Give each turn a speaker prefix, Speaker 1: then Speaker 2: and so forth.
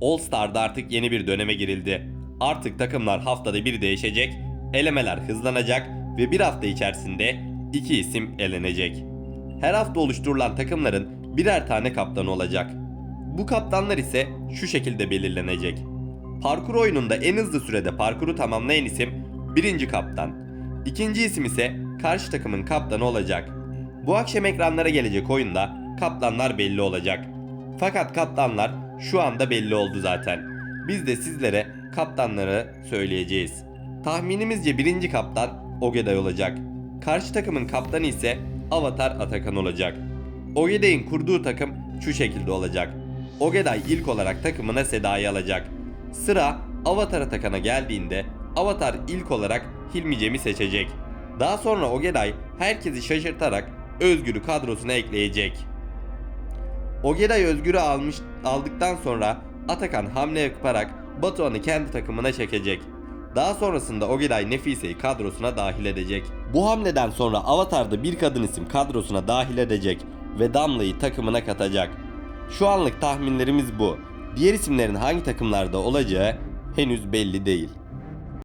Speaker 1: All Star'da artık yeni bir döneme girildi. Artık takımlar haftada bir değişecek, elemeler hızlanacak ve bir hafta içerisinde iki isim elenecek. Her hafta oluşturulan takımların birer tane kaptanı olacak. Bu kaptanlar ise şu şekilde belirlenecek. Parkur oyununda en hızlı sürede parkuru tamamlayan isim birinci kaptan. İkinci isim ise karşı takımın kaptanı olacak. Bu akşam ekranlara gelecek oyunda kaptanlar belli olacak. Fakat kaptanlar şu anda belli oldu zaten. Biz de sizlere kaptanları söyleyeceğiz. Tahminimizce birinci kaptan Ogeday olacak. Karşı takımın kaptanı ise Avatar Atakan olacak. Ogeday'ın kurduğu takım şu şekilde olacak. Ogeday ilk olarak takımına Seda'yı alacak. Sıra Avatar Atakan'a geldiğinde Avatar ilk olarak Hilmi Cem'i seçecek. Daha sonra Ogeday herkesi şaşırtarak Özgür'ü kadrosuna ekleyecek. Ogeday Özgür'ü almış aldıktan sonra Atakan hamle yaparak Batuhan'ı kendi takımına çekecek. Daha sonrasında Ogeday Nefise'yi kadrosuna dahil edecek. Bu hamleden sonra Avatar'da bir kadın isim kadrosuna dahil edecek ve Damla'yı takımına katacak. Şu anlık tahminlerimiz bu. Diğer isimlerin hangi takımlarda olacağı henüz belli değil.